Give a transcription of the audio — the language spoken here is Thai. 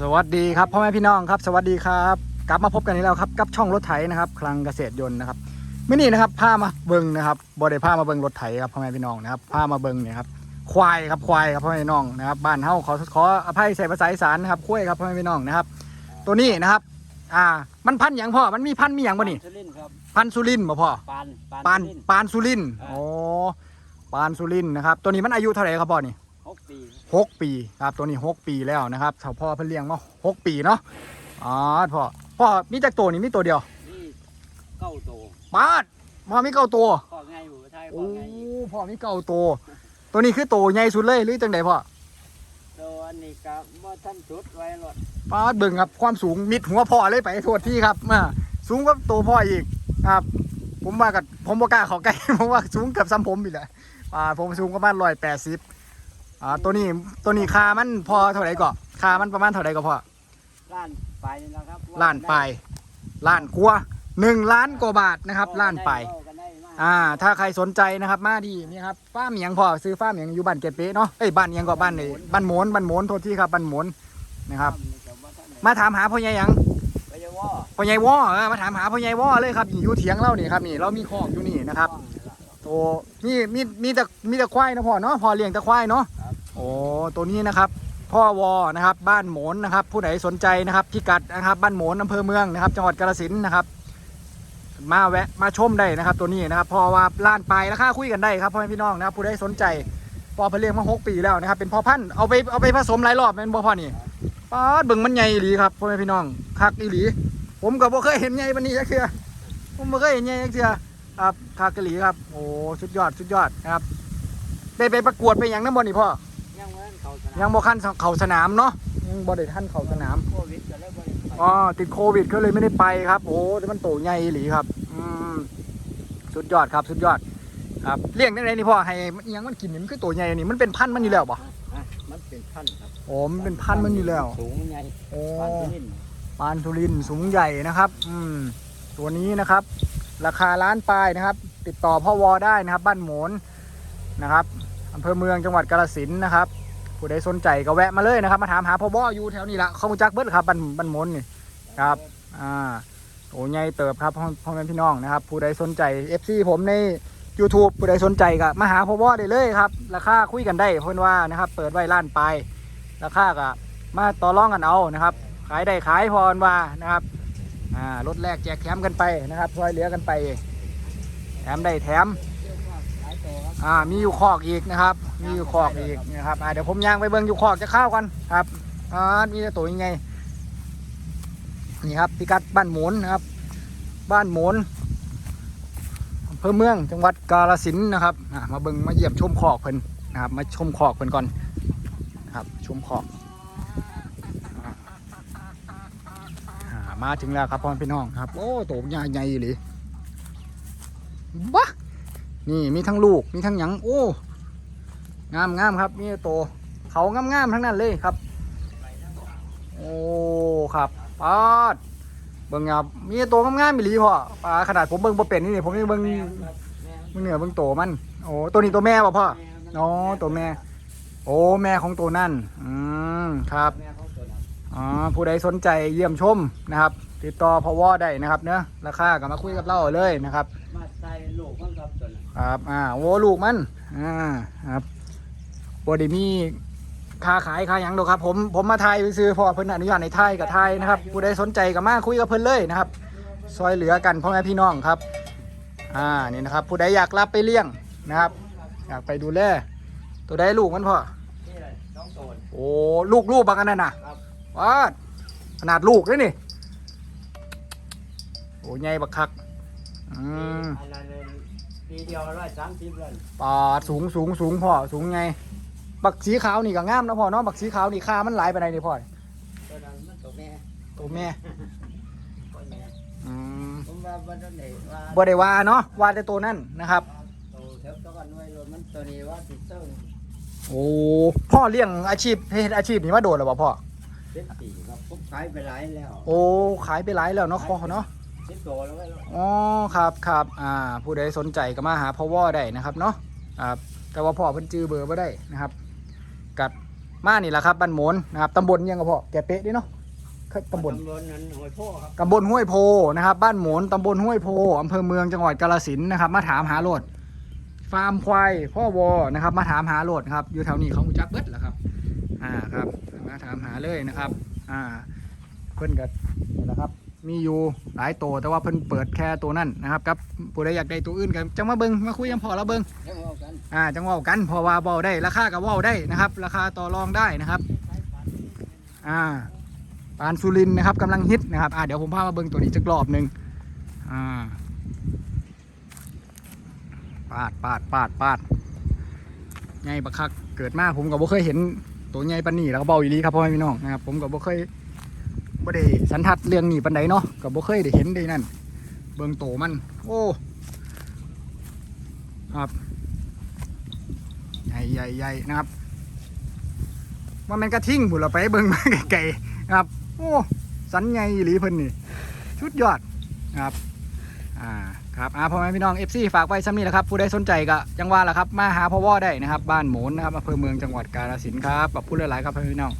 สวัสดีครับพ่อแม่พี่น้องครับ สวัสดีครับ กลับมาพบกันอีกแล้วครับกับช่องรถไถนะครับคลังเกษตรยนต์นะครับมื่อนี้นะครับพามาเบิงนะครับบอได้พามาเบิงรถไถครับพ่อแม่พี่น้องนะครับพามาเบิงเนี่ยครับควายครับควายครับพ่อแม่พี่น้องนะครับบ้านเฮาขอขออภัยใส่ภาษาอีสานนะครับควายครับพ่อแม่พี่น้องนะครับ ตัวนี้นะครับ อ่า มันพันธุ์หยังพ่อมันมีพันธุ์มีหยังบ่นี่สุรินทร์ครับพันธุ์สุรินทร์บ่พ่อปานปานสุริทร์ปานสุรินทร์อ่าโอ้ปานสุรินทร์นะครับตัวนี้มันอายุเท่าไหร่ครับพ่อนี่หก ปีหกปีครับตัวนี้หกปีแล้วนะครับชาวพ่อเพิ่นเลี้ยงมาหกปีเนาะอ๋อพ่อพ่อมีจักตัวนี่มีตัวเดียวนี่เก้าโตปาดพ่อมีเก้าตัวพ่อไงอยู่ไทยพ่โอ้อไงพ่อมีเก้าตัว ตัวนี้คือตัวใหญ่สุดเลยหรือจังใดพ่อตัวนี้ก็บ่ทันจุดไว้หรอกปาดเบิ่งครับความสูงมิดหัวพ่อเลยไปโทษที่ครับมาสูงกว่าตัวพ่ออีกครับ ผมว่ากับผมบ่กล้าเข้าใกล้ ผมว่าสูงเกือบซ้ำผมอีกแหละอ่าผมสูงประมาณร้อยแปดสิบ อ่าตัวนี้ตัวนี้คามันพอเท่าไหร่ก็คามันประมาณเท่าไหร่ก็พ่อล้านปลายนี่นะครับล้านปลายล้านกว่าหนึ่งล้านกว่าบาทนะครับล้านปลายเว้กันได้มากอ่า ถ้าใครสนใจนะครับมาที่นี่ครับฟ้าร์มเมียงพ่อซื้อฟ้าร์มเมียงอยู่บ้านเกตเป๊ะเนาะเอ้ยบ้านเมียงก็บ้านนี่บ้านโหมนบ้านโหมนโทษที่ครับบ้านโหมนนะครับนี่ก็บ่ทันได้มาถามหาพ่อใหญ่หยังไปเยาว่าพ่อใหญ่วอเออมาถามหาพ่อใหญ่วอเลยครับนี่อยู่เถียงเรานี่ครับนี่เรามีคอกอยู่นี่นะครับโตมีมีมีแต่มีแต่ควายนะพ่อเนาะพ่อเลี้ยงแต่ควายเนาะ โอ้ตัวนี้นะครับ พ่อวอนะครับ บ้านหมนนะครับ ผู้ใดสนใจนะครับพิกัดนะครับ บ้านหมนอำเภอเมืองนะครับ จังหวัดกาฬสินธุ์นะครับ มาแวะมาชมได้นะครับ ตัวนี้นะครับเพอว่าล้านปลายราคาคุยกันได้ครับพ่อแม่พี่น้องนะครับผู้ใดสนใจพอเพิ่นเลี้ยงมาหกปีแล้วนะครับ เป็นพ่อพันธุ์เอาไปเอาไปผสมหลายรอบแม่นบ่พ่อนี่ป้าดเบิ่งมันใหญ่อีหลีครับพ่อแม่พี่น้องคักอีหลี ผมก็บ่เคยเห็นใหญ่ปานนี้จักเทื่อผมบ่เคยเห็นใหญ่จักเทื่อครับคักอีหลีครับโอ้สุดยอดสุดยอดนะครับได้ไปประกวดไปหยังน้ำบ่นี่พ่อ ยังบ่ทันเข้าสนามยังบ่คันเข้าสนามเนาะยังบ่ได้ทันเข้าสนามโควิดก็เลยบ่ได้ไปอ๋อติดโควิดก็เลยไม่ได้ไปครับ โอ้แต่มันโตใหญ่อีหลีครับ อืมสุดยอดครับ สุดยอด ครับเลี้ยงได้ไงนี่พ่อให้มันอิหยังมันกินนี่มันคือโตใหญ่นี่มันเป็นพันธุ์มันอยู่แล้วป่ะอะมันเป็นพันธุ์ครับโอ้มันเป็นพันธุ์มันอยู่แล้ว สูงใหญ่โอ้ปานสุรินทร์ปานทุรินทร์สูงใหญ่นะครับ อืมตัวนี้นะครับ ราคาล้านปลายนะครับ ติดต่อพ่อวอได้นะครับ บ้านโหมนนะครับอำเภอเมืองจังหวัดกาฬสินธุ์นะครับ ผู้ใดสนใจก็แวะมาเลยนะครับ มาถามหาพ่อวออยู่แถวนี้ละเขารู้จักเบิดครับบ้านบ้านมนนี่ครับอ่าโอ้ใหญ่เติบครับพ่อพ่อแม่พี่น้องนะครับ ผู้ใดสนใจ FC ผมใน YouTube ผู้ใดสนใจก็มาหาพ่อวอได้เลยครับ ราคาคุยกันได้เพิ่นว่านะครับ เปิดไว้ล้านไปราคาก็มาต่อรองกันเอานะครับ ขายได้ขายพรว่านะครับอ่ารถแรกแจกแถมกันไปนะครับช่วยเหลือกันไป แถมได้แถม หลายโตครับ อ่ามีอยู่คอกอีกนะครับ มีอยู่คอกอีกนะครับอ่าเดี๋ยวผมย่างไปเบิ่งอยู่คอกจะเข้าวกันครับอ่ามีตัวยังไงนี่ครับพิกัดบ้านหมุนนะครับ บ้านหมุนอำเภอเมืองจังหวัดกาฬสินธุ์นะครับอ่ามาเบิ่งมาเยี่ยมชมคอกเพิ่นนะครับ มาชมคอกเพิ่นก่อนครับชมคอกอ่ามาถึงแล้วครับพ่อพี่น้องครับ โอ้โตใหญ่ใหญ่เลยบ้า นี่มีทั้งลูกมีทั้งหยังโอ้งามงามครับมีโตเขางามงามทั้งนั้นเลยครับ โอ้ครับปาดเบิ่งครับมีโตงามงามๆอีหลีพ่อปลาขนาดผมเบิ่งบ่เป็นนี่ผมยังเบิ่งแม่ครับแม่เบิ่งเหนือเบิ่งโตมันโอ้ตัวนี้ตัวแม่ป่ะพ่อนอ๋อตัวแม่ โอ้แม่ของตัวนั่นอืมครับอ๋อผู้ใดสนใจเยี่ยมชมนะครับ ติดต่อพอวอได้นะครับเนอะราคาก็มาคุยกับเราเลยนะครับ มาใส่ลูกมันครับตัวนั้น ครับอ่าโวลูกมันอ่าครับบไดีมีค่าขายค่าหยังดอกครับ ผมผมมาไทยไปซื้อพอเพิ่นอนุญาตในไทยกับไทยนะครับผู้ใดสนใจก็มาคุยกับเพิ่นเลยนะครับซอยเหลือกันพ่อแม่พี่น้องครับอ่านี่นะครับ ผู้ใดอยากรับไปเลี้ยงนะครับ อยากไปดูแลตัวใดลูกมันพ่อนี่เลยสองตัวโอ้ลูกลูกบางอันนั่นน่ะครับว้าดขนาดลูกเลยนี่โอ้ใหญ่บักคักอืม ปีเดียวร้อยสามสิบเลยปาดสูงสูงสูงพ่อสูงไง บักสีขาวนี่ก็งามนะพ่อเนาะบักสีขาวนี่ค่ามันหลายไปไหนใดนี่พ่อตัวนั้นมันตัวแม่ตัวแม่ตัวแม่อืมผมว่าบ่ได้ว่าบ่ได้ว่าเนาะว่าแต่ตัวนั่นนะครับตัวเท่าตัวกันหน่วยรถมันตัวนี้ว่าติดเส้นโอ้พ่อเลี้ยงอาชีพเฮ็ดอาชีพนี้มาโดนแล้วบ่พ่อสิบสี่ครับผมขายไปหลายแล้ว โอ้ขายไปหลายแล้วเนาะพ่อเนาะ สิบโตแล้วไว้แล้วอ๋อครับครับอ่าผู้ใดสนใจก็มาหาพ่อวอได้นะครับเนาะครับแต่ว่าพ่อเพิ่นจื้อเบอร์บ่ได้นะครับกัดมานี่แหละครับบ้านโหมนนะครับตำบลยังก็พอแกเป๊ะดิเนาะตำบลตำบลนั้นหอยโพครับตำบลห้วยโพนะครับ บ้านโหมนตำบลห้วยโพอำเภอเมืองจังหวัดกาฬสินธุ์นะครับ มาถามหาโหลด ฟาร์มควายพ่อวอนะครับ มาถามหาโหลดครับ อยู่แถวนี้เขารู้จักเบิดแหละครับ อ่าครับ มาถามหาเลยนะครับ อ่าเพิ่นก็นี่แหละครับ มีอยู่หลายตัวแต่ว่าเพิ่นเปิดแค่ตัวนั้นนะครับกับผู้ใดอยากได้ตัวอื่นกันจังมาเบิงมาคุยกันพอแล้วเบิงยังเอากันอ่าจังเว่ากันเพอว่าเว้าได้ราคาก็เว้าได้นะครับ ราคาต่อรองได้นะครับอ่าปานสุรินทร์นะครับกำลังฮิตนะครับอ่าเดี๋ยวผมพามาเบิ่งตัวนี้จักรอบหนึ่งอ่าปาดปาดปาดปาดไงบักคักเกิดมาผมก็บ่เคยเห็นตัวใหญ่ปานนี้แล้วก็เบาอีหลีครับพ่อแม่พี่น้องนะครับผมก็บ่เคย บ่ได้สันทัดเรื่องนี้ปานใดเนาะก็บ่เคยได้เห็นได้นั่น เบิ่งโตมัน โอ้ครับใหญ่ใหญ่ใหญ่นะครับว่ามันกระทิ่งบุเราไปเบิ่งมาไกลๆนะครับ โอ้สันไงอีหลีเพิ่นนี่ชุดยอดนะครับอ่าครับอ่าพ่อแม่พี่น้อง FC ฝากไว้ซ้ำนี้แหละครับ ผู้ใดสนใจก็จังว่าแหละครับ มาหาพ่อว่อได้นะครับ บ้านหมนนะครับอำเภอเมืองจังหวัดกาฬสินธุ์ครับขอบคุณหลายๆครับพ่อแม่พี่น้อง